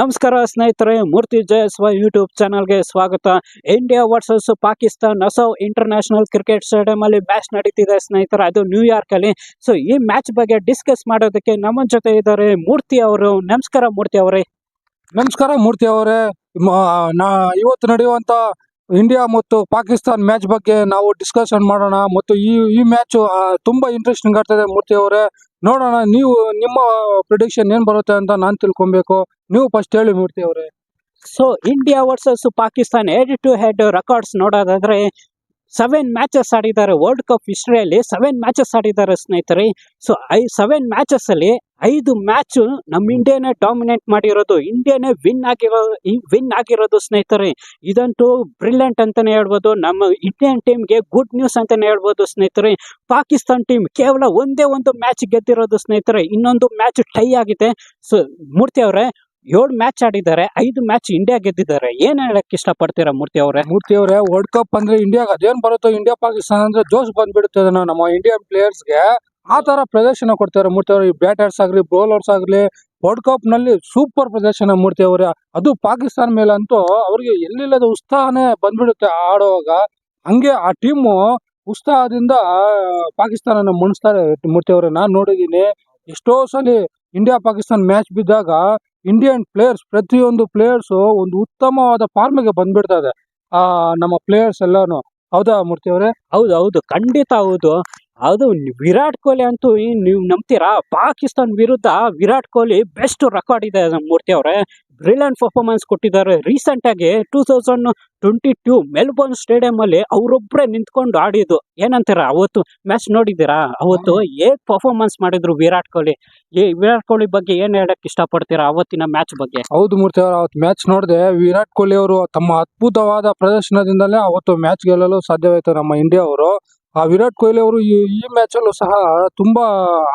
ನಮಸ್ಕಾರ ಸ್ನೇಹಿತರೆ, ಮೂರ್ತಿ ಜಯಸ್ವ ಯೂಟ್ಯೂಬ್ ಚಾನಲ್ಗೆ ಸ್ವಾಗತ. India versus Pakistan Nassau international cricket stadium ಅಲ್ಲಿ ಮ್ಯಾಚ್ ನಡೀತಿದೆ ಸ್ನೇಹಿತರೆ, ಅದು ನ್ಯೂಯಾರ್ಕ್ ಅಲ್ಲಿ. ಸೊ ಈ ಮ್ಯಾಚ್ ಬಗ್ಗೆ ಡಿಸ್ಕಸ್ ಮಾಡೋದಕ್ಕೆ ನಮ್ಮ ಜೊತೆ ಇದ್ದಾರೆ ಮೂರ್ತಿ ಅವರು. ನಮಸ್ಕಾರ ಮೂರ್ತಿ ಅವರೇ. ನಮಸ್ಕಾರ ಮೂರ್ತಿ ಅವರೇ. ಇವತ್ತು ನಡೆಯುವಂತ ಇಂಡಿಯಾ ಮತ್ತು ಪಾಕಿಸ್ತಾನ್ ಮ್ಯಾಚ್ ಬಗ್ಗೆ ನಾವು ಡಿಸ್ಕಷನ್ ಮಾಡೋಣ. ಮತ್ತು ಈ ಈ ಮ್ಯಾಚ್ ತುಂಬಾ ಇಂಟ್ರೆಸ್ಟಿಂಗ್ ಆಗ್ತದೆ ಮೂರ್ತಿ ಅವರೇ. ನೋಡೋಣ, ನೀವು ನಿಮ್ಮ ಪ್ರಿಡಿಕ್ಷನ್ ಏನ್ ಬರುತ್ತೆ ಅಂತ ನಾನು ತಿಳ್ಕೊಬೇಕು. ನೀವು ಫಸ್ಟ್ ಹೇಳಿ ಮೂರ್ತಿ ಅವರೇ. So India versus Pakistan head to head records ನೋಡೋದಾದ್ರೆ ಸೆವೆನ್ ಮ್ಯಾಚಸ್ ಆಡಿದ್ದಾರೆ ವರ್ಲ್ಡ್ ಕಪ್ ಹಿಸ್ಟ್ರಿಯಲ್ಲಿ ಸೆವೆನ್ ಮ್ಯಾಚಸ್ ಆಡಿದ್ದಾರೆ ಸ್ನೇಹಿತರೆ. ಸೊ ಐ ಸೆವೆನ್ ಮ್ಯಾಚಸ್ಸಲ್ಲಿ ಐದು ಮ್ಯಾಚ್ ನಮ್ಮ ಇಂಡಿಯಾನೇ ಡಾಮಿನೇಟ್ ಮಾಡಿರೋದು ಇಂಡಿಯಾನೇ ವಿನ್ ಆಗಿರೋ ವಿನ್ ಆಗಿರೋದು ಸ್ನೇಹಿತರೆ. ಇದಂತೂ ಬ್ರಿಲಿಯಂಟ್ ಅಂತಾನೆ ಹೇಳ್ಬೋದು. ನಮ್ಮ ಇಂಡಿಯನ್ ಟೀಮ್ಗೆ ಗುಡ್ ನ್ಯೂಸ್ ಅಂತಾನೆ ಹೇಳ್ಬೋದು ಸ್ನೇಹಿತರೆ. ಪಾಕಿಸ್ತಾನ್ ಟೀಮ್ ಕೇವಲ ಒಂದೇ ಒಂದು ಮ್ಯಾಚ್ ಗೆದ್ದಿರೋದು ಸ್ನೇಹಿತರೆ. ಇನ್ನೊಂದು ಮ್ಯಾಚ್ ಟೈ ಆಗಿದೆ. ಸೊ ಮೂರ್ತಿ ಅವರೇ ಏಳು ಮ್ಯಾಚ್ ಆಡಿದ್ದಾರೆ, ಐದು ಮ್ಯಾಚ್ ಇಂಡಿಯಾ ಗೆದ್ದಿದ್ದಾರೆ. ಏನ್ ಹೇಳಕ್ ಇಷ್ಟಪಡ್ತೀರಾ ಮೂರ್ತಿ ಅವರೇ? ಮೂರ್ತಿ ಅವರೇ ವರ್ಲ್ಡ್ ಕಪ್ ಅಂದ್ರೆ ಇಂಡಿಯಾಗ ಅದೇನ್ ಬರುತ್ತೋ ಇಂಡಿಯಾ ಪಾಕಿಸ್ತಾನ ಅಂದ್ರೆ ಜೋಶ್ ಬಂದ್ಬಿಡುತ್ತೆ ನಮ್ಮ ಇಂಡಿಯನ್ ಪ್ಲೇಯರ್ಸ್ಗೆ ಆ ತರ ಪ್ರದರ್ಶನ ಕೊಡ್ತಾರೆ ಮೂರ್ತಿ ಅವರು. ಬ್ಯಾಟರ್ಸ್ ಆಗ್ಲಿ ಬೌಲರ್ಸ್ ಆಗ್ಲಿ ವರ್ಲ್ಡ್ ಕಪ್ನಲ್ಲಿ ಸೂಪರ್ ಪ್ರದರ್ಶನ ಮೂರ್ತಿ ಅವರೇ. ಅದು ಪಾಕಿಸ್ತಾನ ಮೇಲೆ ಅಂತೂ ಅವ್ರಿಗೆ ಎಲ್ಲಿಲ್ಲದ ಉತ್ಸಾಹನೇ ಬಂದ್ಬಿಡುತ್ತೆ ಆಡುವಾಗ. ಹಂಗೆ ಆ ಟೀಮು ಉತ್ಸಾಹದಿಂದ ಪಾಕಿಸ್ತಾನ ಮುಣಿಸ್ತಾರೆ ಮೂರ್ತಿ ಅವರೇ. ನಾನ್ ನೋಡಿದೀನಿ ಎಷ್ಟೋ ಸಲ ಇಂಡಿಯಾ ಪಾಕಿಸ್ತಾನ ಮ್ಯಾಚ್ ಬಿದ್ದಾಗ ಇಂಡಿಯನ್ ಪ್ಲೇಯರ್ಸ್ ಪ್ರತಿಯೊಂದು ಪ್ಲೇಯರ್ಸ್ ಒಂದು ಉತ್ತಮವಾದ ಫಾರ್ಮ್ಗೆ ಬಂದ್ಬಿಡ್ತದೆ. ಆ, ನಮ್ಮ ಪ್ಲೇಯರ್ಸ್ ಎಲ್ಲಾನು. ಹೌದಾ ಮೂರ್ತಿ ಅವರೇ? ಹೌದು ಹೌದು. ಖಂಡಿತ ಹೌದು. ಅದು ವಿರಾಟ್ ಕೊಹ್ಲಿ ಅಂತೂ ನೀವು ನಂಬ್ತೀರಾ? ಪಾಕಿಸ್ತಾನ್ ವಿರುದ್ಧ ವಿರಾಟ್ ಕೊಹ್ಲಿ ಬೆಸ್ಟ್ ರೆಕಾರ್ಡ್ ಇದೆ ಮೂರ್ತಿ ಅವರೇ. ಬ್ರಿಲಿಯಂಟ್ ಪರ್ಫಾರ್ಮೆನ್ಸ್ ಕೊಟ್ಟಿದ್ದಾರೆ. ರೀಸೆಂಟ್ ಆಗಿ two thousand twenty two Melbourne stadium ಅಲ್ಲಿ ಅವರೊಬ್ಬರೇ ನಿಂತ್ಕೊಂಡು ಆಡಿದ್ದು. ಏನಂತಾರೆ? ಅವತ್ತು ಮ್ಯಾಚ್ ನೋಡಿದ್ದೀರಾ? ಅವತ್ತು ಹೇಗೆ ಪರ್ಫಾರ್ಮೆನ್ಸ್ ಮಾಡಿದ್ರು ವಿರಾಟ್ ಕೊಹ್ಲಿ? ಈ ವಿರಾಟ್ ಕೊಹ್ಲಿ ಬಗ್ಗೆ ಏನು ಹೇಳಕ್ಕೆ ಇಷ್ಟಪಡ್ತೀರಾ ಅವತ್ತಿನ ಮ್ಯಾಚ್ ಬಗ್ಗೆ? ಹೌದು ಮೂರ್ತಿ ಅವರು ಅವತ್ತು ಮ್ಯಾಚ್ ನೋಡಿದೆ ವಿರಾಟ್ ಕೊಹ್ಲಿ ಅವರು ತಮ್ಮ ಅದ್ಭುತವಾದ ಪ್ರದರ್ಶನದಿಂದಲೇ ಅವತ್ತು ಮ್ಯಾಚ್ ಗೆಲ್ಲಲು ಸಾಧ್ಯವಾಯಿತು ನಮ್ಮ ಇಂಡಿಯಾ ಅವರು. ಆ ವಿರಾಟ್ ಕೊಹ್ಲಿ ಅವರು ಈ ಈ ಮ್ಯಾಚ್ ಅಲ್ಲೂ ಸಹ ತುಂಬಾ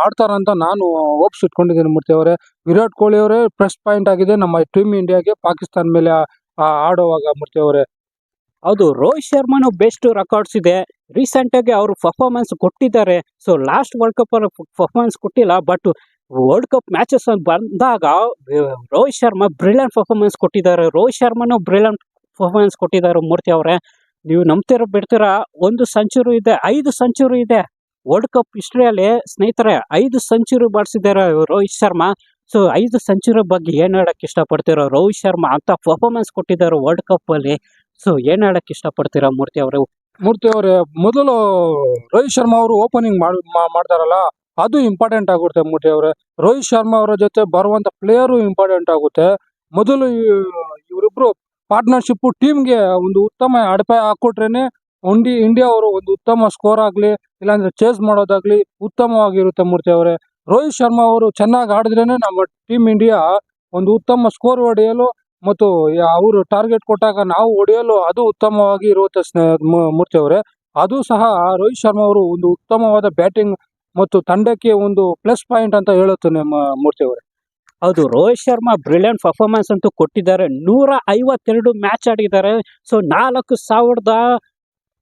ಆಡ್ತಾರಂತ ನಾನು ಹೋಪ್ಸ್ ಇಟ್ಕೊಂಡಿದ್ದೀನಿ ಮೂರ್ತಿ ಅವರೇ. ವಿರಾಟ್ ಕೊಹ್ಲಿ ಅವರೇ ಪ್ರೆಸ್ ಪಾಯಿಂಟ್ ಆಗಿದೆ. ನಮ್ಮ ಟೀಮ್ ಇಂಡಿಯಾಗೆ ಪಾಕಿಸ್ತಾನ ಮೇಲೆ ಆಡೋವಾಗ ಮೂರ್ತಿ ಅವರೇ. ಹೌದು, ರೋಹಿತ್ ಶರ್ಮಾನು ಬೆಸ್ಟ್ ರೆಕಾರ್ಡ್ಸ್ ಇದೆ. ರೀಸೆಂಟ್ ಆಗಿ ಅವರು ಪರ್ಫಾರ್ಮೆನ್ಸ್ ಕೊಟ್ಟಿದ್ದಾರೆ. So last world cup performance ಕೊಟ್ಟಿಲ್ಲ ಬಟ್ ವರ್ಲ್ಡ್ ಕಪ್ ಮ್ಯಾಚಸ್ ಬಂದಾಗ ರೋಹಿತ್ ಶರ್ಮಾ ಬ್ರಿಲಿಯಂಟ್ ಪರ್ಫಾರ್ಮೆನ್ಸ್ ಕೊಟ್ಟಿದ್ದಾರೆ. ರೋಹಿತ್ ಶರ್ಮಾನು ಬ್ರಿಲಿಯಂಟ್ ಪರ್ಫಾರ್ಮೆನ್ಸ್ ಕೊಟ್ಟಿದ್ದಾರೆ ಮೂರ್ತಿ ಅವರೇ. ನೀವು ನಂಬ್ತಿರೋ ಬಿಡ್ತೀರಾ? ಒಂದು ಸೆಂಚುರಿ ಇದೆ, ಐದು ಸೆಂಚುರಿ ಇದೆ. ವರ್ಲ್ಡ್ ಕಪ್ ಹಿಸ್ಟ್ರಿಯಲ್ಲಿ ಸ್ನೇಹಿತರೆ, ಐದು ಸೆಂಚುರಿ ಬಾರಿಸಿದ್ದಾರೆ ರೋಹಿತ್ ಶರ್ಮಾ. ಸೊ ಐದು ಸೆಂಚುರಿ ಬಗ್ಗೆ ಏನು ಹೇಳಕ್ ಇಷ್ಟಪಡ್ತೀರೋ ರೋಹಿತ್ ಶರ್ಮಾ ಅಂತ ಪರ್ಫಾರ್ಮೆನ್ಸ್ ಕೊಟ್ಟಿದ್ದಾರೆ ವರ್ಲ್ಡ್ ಕಪ್ ಅಲ್ಲಿ. ಸೊ ಏನು ಹೇಳಕ್ ಇಷ್ಟಪಡ್ತೀರಾ ಮೂರ್ತಿ ಅವರು? ಮೂರ್ತಿ ಅವರೇ, ಮೊದಲು ರೋಹಿತ್ ಶರ್ಮಾ ಅವರು ಓಪನಿಂಗ್ ಮಾಡ್ತಾರಲ್ಲ, ಅದು ಇಂಪಾರ್ಟೆಂಟ್ ಆಗುತ್ತೆ ಮೂರ್ತಿ ಅವರೇ. ರೋಹಿತ್ ಶರ್ಮಾ ಅವರ ಜೊತೆ ಬರುವಂತ ಪ್ಲೇಯರು ಇಂಪಾರ್ಟೆಂಟ್ ಆಗುತ್ತೆ. ಮೊದಲು ಇವ್- ಇವರಿಬ್ರು ಪಾರ್ಟ್ನರ್ಶಿಪ್ ಟೀಮ್ಗೆ ಒಂದು ಉತ್ತಮ ಅಡಪಾಯ ಹಾಕೊಟ್ರೇನೆ ಒಂಡಿ ಇಂಡಿಯಾ ಅವರು ಒಂದು ಉತ್ತಮ ಸ್ಕೋರ್ ಆಗ್ಲಿ, ಇಲ್ಲಾಂದ್ರೆ ಚೇಸ್ ಮಾಡೋದಾಗ್ಲಿ ಉತ್ತಮವಾಗಿರುತ್ತೆ ಮೂರ್ತಿ ಅವರೇ. ರೋಹಿತ್ ಶರ್ಮಾ ಅವರು ಚೆನ್ನಾಗಿ ಆಡಿದ್ರೇನೆ ನಮ್ಮ ಟೀಮ್ ಇಂಡಿಯಾ ಒಂದು ಉತ್ತಮ ಸ್ಕೋರ್ ಹೊಡೆಯಲು ಮತ್ತು ಅವರು ಟಾರ್ಗೆಟ್ ಕೊಟ್ಟಾಗ ನಾವು ಹೊಡೆಯಲು ಅದು ಉತ್ತಮವಾಗಿ ಇರುತ್ತೆ ಮೂರ್ತಿ ಅವರೇ. ಅದು ಸಹ ರೋಹಿತ್ ಶರ್ಮಾ ಅವರು ಒಂದು ಉತ್ತಮವಾದ ಬ್ಯಾಟಿಂಗ್ ಮತ್ತು ತಂಡಕ್ಕೆ ಒಂದು ಪ್ಲಸ್ ಪಾಯಿಂಟ್ ಅಂತ ಹೇಳುತ್ತೆ ಮೂರ್ತಿ ಅವರೇ. ಹೌದು, ರೋಹಿತ್ ಶರ್ಮಾ ಬ್ರಿಲಿಯಂಟ್ ಪರ್ಫಾರ್ಮೆನ್ಸ್ ಅಂತೂ ಕೊಟ್ಟಿದ್ದಾರೆ. ನೂರ ಐವತ್ತೆರಡು ಮ್ಯಾಚ್ ಆಡಿದ್ದಾರೆ. ಸೊ ನಾಲ್ಕು ಸಾವಿರದ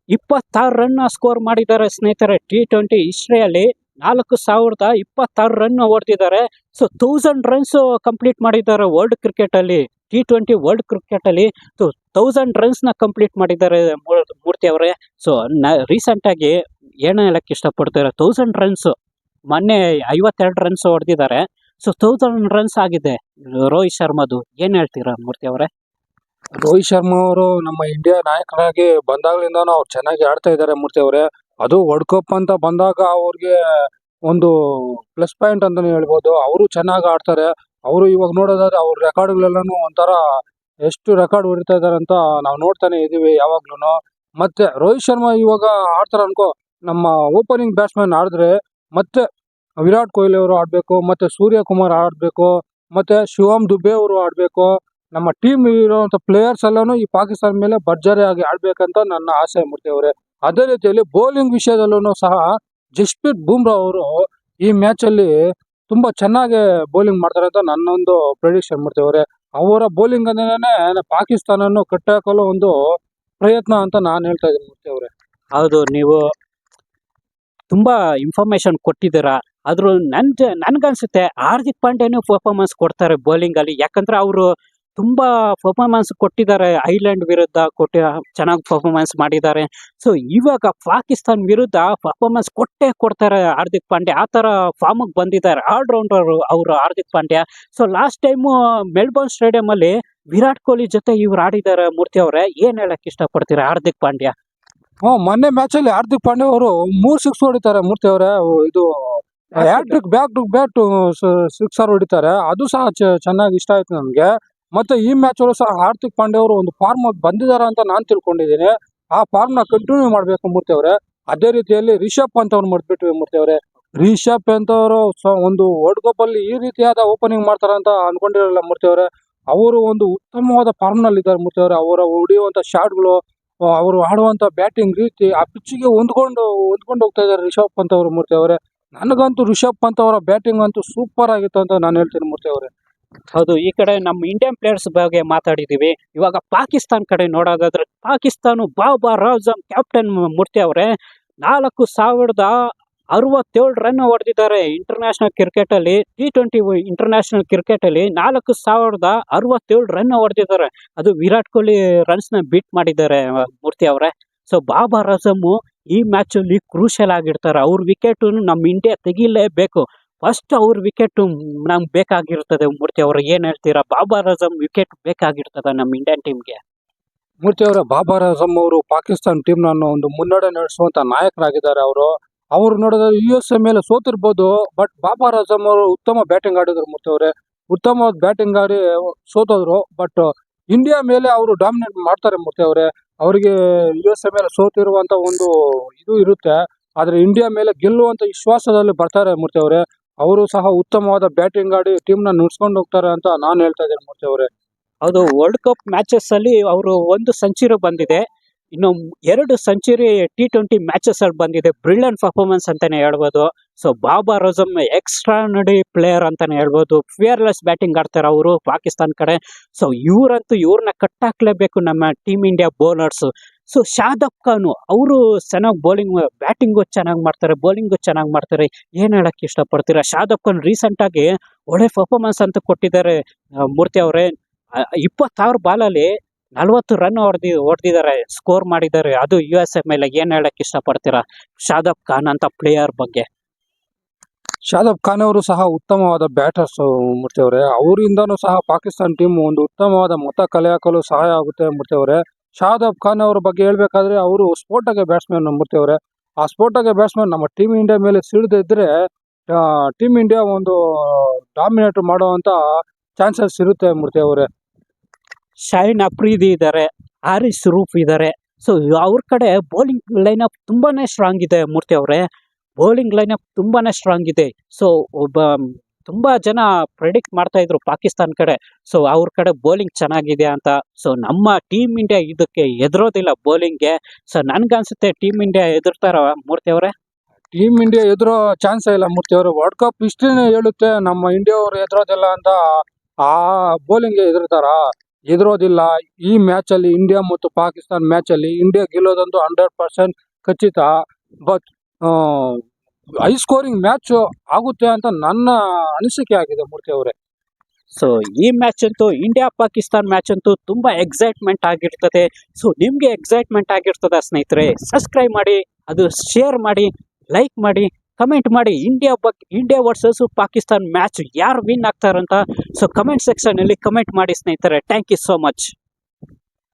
ಇಪ್ಪತ್ತಾರು ರನ್ ಸ್ಕೋರ್ ಮಾಡಿದ್ದಾರೆ ಸ್ನೇಹಿತರೆ. ಟಿ ಟ್ವೆಂಟಿ ಹಿಸ್ಟ್ರಿಯಲ್ಲಿ ನಾಲ್ಕು ಸಾವಿರದ ಇಪ್ಪತ್ತಾರು ರನ್ ಹೊಡೆದಿದ್ದಾರೆ. ಸೊ ತೌಸಂಡ್ ರನ್ಸ್ ಕಂಪ್ಲೀಟ್ ಮಾಡಿದ್ದಾರೆ ವರ್ಲ್ಡ್ ಕ್ರಿಕೆಟ್ ಅಲ್ಲಿ. ಟಿ ಟ್ವೆಂಟಿ ವರ್ಲ್ಡ್ ಕ್ರಿಕೆಟ್ ಅಲ್ಲಿ. ತೌಸಂಡ್ ರನ್ಸ್ನ ಕಂಪ್ಲೀಟ್ ಮಾಡಿದ್ದಾರೆ ಮೂರ್- ಮೂರ್ತಿ ಅವರೇ. ಸೊ ರೀಸೆಂಟ್ ಆಗಿ ಏನು ಹೇಳಕ್ ಇಷ್ಟಪಡ್ತಾರೆ? ತೌಸಂಡ್ ರನ್ಸ್ ಮೊನ್ನೆ ಐವತ್ತೆರಡು ರನ್ಸ್ ಹೊಡೆದಿದ್ದಾರೆ. ಸೊ ತೌಸಂಡ್ ರನ್ಸ್ ಆಗಿದೆ. ರೋಹಿತ್ ಶರ್ಮಾದು. ಏನ್ ಹೇಳ್ತೀರಾ ಮೂರ್ತಿ ಅವರೇ? ರೋಹಿತ್ ಶರ್ಮಾ ಅವರು ನಮ್ಮ ಇಂಡಿಯಾ ನಾಯಕರಾಗಿ ಬಂದಾಗ್ಲಿಂದಾನು ಅವ್ರು ಚೆನ್ನಾಗಿ ಆಡ್ತಾ ಇದ್ದಾರೆ ಮೂರ್ತಿ ಅವರೇ. ಅದು ವರ್ಲ್ಡ್ ಕಪ್ ಅಂತ ಬಂದಾಗ ಅವ್ರಿಗೆ ಒಂದು ಪ್ಲಸ್ ಪಾಯಿಂಟ್ ಅಂತಾನೆ ಹೇಳ್ಬೋದು. ಅವರು ಚೆನ್ನಾಗಿ ಆಡ್ತಾರೆ. ಅವರು ಇವಾಗ ನೋಡೋದಾದ್ರೆ ಅವ್ರ ರೆಕಾರ್ಡ್ಗಳೆಲ್ಲನೂ ಒಂಥರ ಎಷ್ಟು ರೆಕಾರ್ಡ್ ಹೊಡಿತಾ ಇದ್ದಾರೆ ಅಂತ ನಾವು ನೋಡ್ತಾನೆ ಇದೀವಿ ಯಾವಾಗ್ಲೂ ಮತ್ತೆ ರೋಹಿತ್ ಶರ್ಮಾ ಇವಾಗ ಆಡ್ತಾರ ಅನ್ಕೋ, ನಮ್ಮ ಓಪನಿಂಗ್ ಬ್ಯಾಟ್ಸ್ಮನ್ ಆಡಿದ್ರೆ ಮತ್ತೆ ವಿರಾಟ್ ಕೊಹ್ಲಿ ಅವರು ಆಡ್ಬೇಕು, ಮತ್ತೆ ಸೂರ್ಯ ಕುಮಾರ್ ಆಡ್ಬೇಕು, ಮತ್ತೆ ಶಿವಮ್ ದುಬೆ ಅವರು ಆಡ್ಬೇಕು. ನಮ್ಮ ಟೀಮ್ ಇರುವಂತ ಪ್ಲೇಯರ್ಸ್ ಎಲ್ಲಾನು ಈ ಪಾಕಿಸ್ತಾನ ಮೇಲೆ ಭರ್ಜರಿ ಆಗಿ ಆಡ್ಬೇಕಂತ ನನ್ನ ಆಸೆ ಮೂರ್ತಿ ಅವರೇ. ಅದೇ ರೀತಿಯಲ್ಲಿ ಬೌಲಿಂಗ್ ವಿಷಯದಲ್ಲೂ ಸಹ ಜಸ್ಪ್ರೀತ್ ಬೂಮ್ರಾ ಅವರು ಈ ಮ್ಯಾಚ್ ಅಲ್ಲಿ ತುಂಬಾ ಚೆನ್ನಾಗಿ ಬೌಲಿಂಗ್ ಮಾಡ್ತಾರೆ ಅಂತ ನನ್ನೊಂದು ಪ್ರೆಡಿಕ್ಷನ್ ಮೂರ್ತಿ ಅವರೇ. ಅವರ ಬೌಲಿಂಗ್ ಅಂದ್ರೆ ಪಾಕಿಸ್ತಾನನ್ನು ಕಟ್ಟಾಕಲು ಒಂದು ಪ್ರಯತ್ನ ಅಂತ ನಾನು ಹೇಳ್ತಾ ಇದ್ದೀನಿ ಮೂರ್ತಿ ಅವರೇ. ಹೌದು, ನೀವು ತುಂಬಾ ಇನ್ಫಾರ್ಮೇಶನ್ ಕೊಟ್ಟಿದ್ದೀರಾ. ಆದ್ರೂ ನನ್ ನನ್ಗನ್ಸುತ್ತೆ ಹಾರ್ದಿಕ್ ಪಾಂಡ್ಯನೂ ಪರ್ಫಾರ್ಮೆನ್ಸ್ ಕೊಡ್ತಾರೆ ಬೌಲಿಂಗ್ ಅಲ್ಲಿ. ಯಾಕಂದ್ರೆ ಅವರು ತುಂಬಾ ಪರ್ಫಾರ್ಮೆನ್ಸ್ ಕೊಟ್ಟಿದ್ದಾರೆ ಐಲ್ಯಾಂಡ್ ವಿರುದ್ಧ, ಕೊಟ್ಟಿ, ಚೆನ್ನಾಗಿ ಪರ್ಫಾರ್ಮೆನ್ಸ್ ಮಾಡಿದ್ದಾರೆ. ಸೊ ಇವಾಗ ಪಾಕಿಸ್ತಾನ್ ವಿರುದ್ಧ ಪರ್ಫಾರ್ಮೆನ್ಸ್ ಕೊಟ್ಟೆ ಕೊಡ್ತಾರೆ ಹಾರ್ದಿಕ್ ಪಾಂಡ್ಯ. ಆ ತರ ಫಾರ್ಮ್ ಬಂದಿದ್ದಾರೆ ಆಲ್ರೌಂಡರ್ ಅವರು Hardik Pandya. So last time Melbourne stadium ಅಲ್ಲಿ ವಿರಾಟ್ ಕೊಹ್ಲಿ ಜೊತೆ ಇವ್ರು ಆಡಿದ್ದಾರೆ ಮೂರ್ತಿ ಅವರೇ. ಏನ್ ಹೇಳಕ್ ಇಷ್ಟಪಡ್ತೀರಾ ಹಾರ್ದಿಕ್ ಪಾಂಡ್ಯ? ಹ್ಞೂ ಮೊನ್ನೆ ಮ್ಯಾಚ್ ಅಲ್ಲಿ ಹಾರ್ದಿಕ್ ಪಾಂಡ್ಯ ಅವರು ಮೂರು ಸಿಕ್ಸ್ ಹೊಡಿತಾರೆ ಮೂರ್ತಿ ಅವರೇ. ಇದು hattrick back to back to sixer ಹೊಡಿತಾರೆ. ಅದು ಸಹ ಚೆನ್ನಾಗಿ ಇಷ್ಟ ಆಯ್ತು ನಮಗೆ. ಮತ್ತೆ ಈ ಮ್ಯಾಚ್ ಅಲ್ಲೂ ಸಹ ಹಾರ್ದಿಕ್ ಪಾಂಡೆ ಅವರು ಒಂದು ಫಾರ್ಮ್ ಬಂದಿದ್ದಾರೆ ಅಂತ ನಾನು ತಿಳ್ಕೊಂಡಿದ್ದೀನಿ. ಆ ಫಾರ್ಮ್ನ ಕಂಟಿನ್ಯೂ ಮಾಡ್ಬೇಕು ಮೂರ್ತಿ ಅವರೇ ಅದೇ ರೀತಿಯಲ್ಲಿ ರಿಷಬ್ ಪಂತ್ ಅವ್ರು ಮಾಡ್ಬಿಟ್ವಿ ಮೂರ್ತಿ ಅವರೇ ರಿಷಬ್ ಪಂತ್ ಅವರು ಒಂದು ವರ್ಲ್ಡ್ ಕಪ್ ಅಲ್ಲಿ ಈ ರೀತಿಯಾದ ಓಪನಿಂಗ್ ಮಾಡ್ತಾರೆ ಅಂತ ಅನ್ಕೊಂಡಿರಲ್ಲ ಮೂರ್ತಿ ಅವರೇ ಅವರು ಒಂದು ಉತ್ತಮವಾದ ಫಾರ್ಮ್ನಲ್ಲಿ ಇದ್ದಾರೆ ಮೂರ್ತಿ ಅವರೇ ಅವರ ಹೊಡೆಯುವಂತ ಶಾಟ್ಗಳು ಅವರು ಆಡುವಂತ ಬ್ಯಾಟಿಂಗ್ ರೀತಿ ಆ ಪಿಚ್ಗೆ ಹೊಂದ್ಕೊಂಡು ಹೊಂದ್ಕೊಂಡು ಹೋಗ್ತಾ ಇದ್ದಾರೆ ರಿಷಬ್ ಪಂತ್ ಅವರು ಮೂರ್ತಿ ಅವರೇ ನನಗಂತೂ ರಿಷಬ್ ಪಂತ್ ಅವರ ಬ್ಯಾಟಿಂಗ್ ಅಂತೂ ಸೂಪರ್ ಆಗಿತ್ತು ಅಂತ ನಾನು ಹೇಳ್ತೀನಿ ಮೂರ್ತಿ ಅವರೇ. ಹೌದು, ಈ ಕಡೆ ನಮ್ಮ ಇಂಡಿಯನ್ ಪ್ಲೇಯರ್ಸ್ ಬಗ್ಗೆ ಮಾತಾಡಿದೀವಿ. ಇವಾಗ ಪಾಕಿಸ್ತಾನ್ ಕಡೆ ನೋಡೋದಾದ್ರೆ ಪಾಕಿಸ್ತಾನ ಬಾಬಾ ರಾಜಮ್ ಕ್ಯಾಪ್ಟನ್ ಮೂರ್ತಿ ಅವರೇ. ನಾಲ್ಕು ಸಾವಿರದ ಅರವತ್ತೇಳು ರನ್ ಹೊಡೆದಿದ್ದಾರೆ ಇಂಟರ್ನ್ಯಾಷನಲ್ ಕ್ರಿಕೆಟ್ ಅಲ್ಲಿ ಟಿ ಟ್ವೆಂಟಿ ಇಂಟರ್ನ್ಯಾಷನಲ್ ಕ್ರಿಕೆಟ್ ಅಲ್ಲಿ. ನಾಲ್ಕು ಸಾವಿರದ ಅರವತ್ತೇಳು ರನ್ ಹೊಡೆದಿದ್ದಾರೆ. ಅದು ವಿರಾಟ್ ಕೊಹ್ಲಿ ರನ್ಸ್ನ ಬೀಟ್ ಮಾಡಿದ್ದಾರೆ, ಮೂರ್ತಿ ಅವರೇ. ಸೊ ಬಾಬಾ ರಜಮ್ ಈ ಮ್ಯಾಚ್ ಅಲ್ಲಿ ಕ್ರೂಷಿಯಲ್ ಆಗಿರ್ತಾರೆ. ಅವ್ರ ವಿಕೆಟ್ ನಮ್ಮ ಇಂಡಿಯಾ ತೆಗಿಲೇಬೇಕು. ಫಸ್ಟ್ ಅವ್ರ ವಿಕೆಟ್ ನಮ್ಗೆ ಬೇಕಾಗಿರ್ತದೆ. ಮೂರ್ತಿ ಅವರು, ಏನ್ ಹೇಳ್ತೀರಾ? ಬಾಬಾ ರಜಮ್ ವಿಕೆಟ್ ಬೇಕಾಗಿರ್ತದೆ ನಮ್ಮ ಇಂಡಿಯನ್ ಟೀಮ್ಗೆ ಮೂರ್ತಿ ಅವರ ಬಾಬರ್ ಅಜಮ್ ಅವರು ಪಾಕಿಸ್ತಾನ ಟೀಮ್ ನನ್ನ ಒಂದು ಮುನ್ನಡೆ ನಡೆಸುವಂತ ನಾಯಕರಾಗಿದ್ದಾರೆ ಅವರು. ಅವ್ರು ನೋಡಿದ್ರೆ ಯು ಎಸ್ ಎ ಮೇಲೆ ಸೋತಿರ್ಬೋದು ಬಟ್ ಬಾಬರ್ ಅಜಮ್ ಅವರು ಉತ್ತಮ ಬ್ಯಾಟಿಂಗ್ ಆಡಿದ್ರು ಮೂರ್ತಿ ಅವರೇ. ಉತ್ತಮವಾದ ಬ್ಯಾಟಿಂಗ್ ಆಡಿ ಸೋತೋದ್ರು ಬಟ್ ಇಂಡಿಯಾ ಮೇಲೆ ಅವರು ಡಾಮಿನೇಟ್ ಮಾಡ್ತಾರೆ ಮೂರ್ತಿ ಅವರೇ. ಅವರಿಗೆ ಯು ಎಸ್ ಎ ಮೇಲೆ ಸೋತಿರುವಂತ ಒಂದು ಇದು ಇರುತ್ತೆ. ಆದ್ರೆ ಇಂಡಿಯಾ ಮೇಲೆ ಗೆಲ್ಲುವಂತ ವಿಶ್ವಾಸದಲ್ಲಿ ಬರ್ತಾರೆ ಮೂರ್ತಿ ಅವರೇ. ಅವರು ಸಹ ಉತ್ತಮವಾದ ಬ್ಯಾಟಿಂಗ್ ಆಡಿ ಟೀಮ್ನ ನುಡ್ಸ್ಕೊಂಡು ಹೋಗ್ತಾರೆ ಅಂತ ನಾನು ಹೇಳ್ತಾ ಇದ್ದೇನೆ ಮೂರ್ತಿ ಅವರೇ. ಹೌದು ವರ್ಲ್ಡ್ ಕಪ್ ಮ್ಯಾಚಸ್ ಅಲ್ಲಿ ಅವರು ಒಂದು ಸೆಂಚುರಿ ಬಂದಿದೆ. ಇನ್ನು ಎರಡು ಸೆಂಚುರಿ ಟಿ ಟ್ವೆಂಟಿ ಮ್ಯಾಚಸ್ ಅಲ್ಲಿ ಬಂದಿದೆ. ಬ್ರಿಲಿಯಂಟ್ ಪರ್ಫಾರ್ಮೆನ್ಸ್ ಅಂತಾನೆ ಹೇಳ್ಬೋದು. ಸೊ ಬಾಬಾ ರಜಮ್ ಎಕ್ಸ್ಟ್ರಾನಡಿ ಪ್ಲೇಯರ್ ಅಂತಾನೆ ಹೇಳ್ಬೋದು. ಫಿಯರ್ಲೆಸ್ ಬ್ಯಾಟಿಂಗ್ ಆಡ್ತಾರೆ ಅವರು ಪಾಕಿಸ್ತಾನ್ ಕಡೆ. ಸೊ ಇವರಂತೂ ಇವ್ರನ್ನ ಕಟ್ಟಾಕ್ಲೇಬೇಕು ನಮ್ಮ team India bowlers so Shadab Khan ಅವರು ಚೆನ್ನಾಗಿ ಬೌಲಿಂಗ್ ಬ್ಯಾಟಿಂಗು ಚೆನ್ನಾಗಿ ಮಾಡ್ತಾರೆ ಬೌಲಿಂಗು ಚೆನ್ನಾಗಿ ಮಾಡ್ತಾರೆ. ಏನ್ ಹೇಳಕ್ ಇಷ್ಟಪಡ್ತೀರಾ? ಶಾದಬ್ ಖಾನ್ ರೀಸೆಂಟ್ ಆಗಿ ಒಳ್ಳೆ ಪರ್ಫಾರ್ಮೆನ್ಸ್ ಅಂತ ಕೊಟ್ಟಿದ್ದಾರೆ ಮೂರ್ತಿ ಅವರೇ. ಇಪ್ಪತ್ತಾರು ಬಾಲಲ್ಲಿ ನಲ್ವತ್ತು ರನ್ ಹೊಡೆದಿ ಹೊಡೆದಿದ್ದಾರೆ ಸ್ಕೋರ್ ಮಾಡಿದ್ದಾರೆ. ಅದು ಯು ಎಸ್ ಎ ಮೇಲೆ ಏನ್ ಹೇಳಕ್ ಇಷ್ಟಪಡ್ತೀರಾ? ಶಾದಬ್ ಖಾನ್ ಅಂತ ಪ್ಲೇಯರ್ ಬಗ್ಗೆ. ಶಾದಬ್ ಖಾನ್ ಅವರು ಸಹ ಉತ್ತಮವಾದ ಬ್ಯಾಟರ್ಸ್ ಮೂರ್ತಿ ಅವರೇ. ಅವರಿಂದನೂ ಸಹ ಪಾಕಿಸ್ತಾನ ಟೀಮ್ ಒಂದು ಉತ್ತಮವಾದ ಮೊತ್ತ ಕಲೆ ಹಾಕಲು ಸಹಾಯ ಆಗುತ್ತೆ ಮೂರ್ತಿ ಅವರೇ. ಶಾದಬ್ ಖಾನ್ ಅವರ ಬಗ್ಗೆ ಹೇಳ್ಬೇಕಾದ್ರೆ ಅವರು ಸ್ಫೋಟಕ ಬ್ಯಾಟ್ಸ್ಮನ್ ಮೂರ್ತಿ ಆ ಸ್ಫೋಟಕ ಬ್ಯಾಟ್ಸ್ಮನ್ ನಮ್ಮ ಟೀಮ್ ಇಂಡಿಯಾ ಮೇಲೆ ಸಿಡಿದಿದ್ರೆ ಟೀಮ್ ಇಂಡಿಯಾ ಒಂದು ಡಾಮಿನೇಟ್ ಮಾಡುವಂತ ಚಾನ್ಸಸ್ ಇರುತ್ತೆ ಮೂರ್ತಿ ಶೈನ್ ಅಪ್ರೀದಿ ಇದ್ದಾರೆ ಹಾರಿಸ್ ರೂಫ್ ಇದ್ದಾರೆ. ಸೊ ಅವ್ರ ಕಡೆ ಬೌಲಿಂಗ್ ಲೈನಪ್ ತುಂಬಾನೇ ಸ್ಟ್ರಾಂಗ್ ಇದೆ ಮೂರ್ತಿ ಅವರೇ. ಬೌಲಿಂಗ್ ಲೈನಪ್ ತುಂಬಾನೇ ಸ್ಟ್ರಾಂಗ್ ಇದೆ. ಸೊ ಒಬ್ಬ, ತುಂಬಾ ಜನ ಪ್ರೆಡಿಕ್ಟ್ ಮಾಡ್ತಾ ಇದ್ರು ಪಾಕಿಸ್ತಾನ್ ಕಡೆ. ಸೊ ಅವ್ರ ಕಡೆ ಬೌಲಿಂಗ್ ಚೆನ್ನಾಗಿದೆ ಅಂತ. ಸೊ ನಮ್ಮ ಟೀಮ್ ಇಂಡಿಯಾ ಇದಕ್ಕೆ ಎದುರೋದಿಲ್ಲ ಬೌಲಿಂಗ್ಗೆ ಸೊ ನನ್ಗನ್ಸುತ್ತೆ ಟೀಮ್ ಇಂಡಿಯಾ ಎದುರ್ತಾರ ಮೂರ್ತಿ ಅವರೇ? ಟೀಮ್ ಇಂಡಿಯಾ ಎದುರೋ ಚಾನ್ಸ್ ಇಲ್ಲ ಮೂರ್ತಿ ಅವರು. ವರ್ಲ್ಡ್ ಕಪ್ ಹಿಸ್ಟ್ರಿನೇ ಹೇಳುತ್ತೆ, ನಮ್ಮ ಇಂಡಿಯಾ ಅವ್ರು ಎದುರೋದಿಲ್ಲ ಅಂತ ಆ ಬೌಲಿಂಗ್ ಎದುರ್ತಾರ ಎದುರೋದಿಲ್ಲ. ಈ ಮ್ಯಾಚ್ ಅಲ್ಲಿ ಇಂಡಿಯಾ ಮತ್ತು ಪಾಕಿಸ್ತಾನ ಮ್ಯಾಚ್ ಅಲ್ಲಿ ಇಂಡಿಯಾ ಗೆಲ್ಲೋದಂತೂ ಹಂಡ್ರೆಡ್ ಪರ್ಸೆಂಟ್ ಖಚಿತ. ಬಟ್ ಹೈ ಸ್ಕೋರಿಂಗ್ ಮ್ಯಾಚ್ ಆಗುತ್ತೆ ಅಂತ ನನ್ನ ಅನಿಸಿಕೆ ಆಗಿದೆ ಮೂರ್ತಿ ಅವರೇ. ಸೊ ಈ ಮ್ಯಾಚ್ ಅಂತೂ ಇಂಡಿಯಾ ಪಾಕಿಸ್ತಾನ್ ಮ್ಯಾಚ್ ಅಂತೂ ತುಂಬಾ ಎಕ್ಸೈಟ್ಮೆಂಟ್ ಆಗಿರ್ತದೆ. ಸೊ ನಿಮ್ಗೆ ಎಕ್ಸೈಟ್ಮೆಂಟ್ ಆಗಿರ್ತದೆ ಸ್ನೇಹಿತರೆ ಸಬ್ಸ್ಕ್ರೈಬ್ ಮಾಡಿ, ಅದು ಶೇರ್ ಮಾಡಿ ಲೈಕ್ ಮಾಡಿ ಕಮೆಂಟ್ ಮಾಡಿ ಇಂಡಿಯಾ ಬಕ್ ಇಂಡಿಯಾ ವರ್ಸಸ್ ಪಾಕಿಸ್ತಾನ್ ಮ್ಯಾಚ್ ಯಾರು ವಿನ್ ಆಗ್ತಾರಂತ ಸೊ ಕಮೆಂಟ್ ಸೆಕ್ಷನ್ ಅಲ್ಲಿ ಕಮೆಂಟ್ ಮಾಡಿ ಸ್ನೇಹಿತರೆ ಥ್ಯಾಂಕ್ ಯು ಸೋ ಮಚ್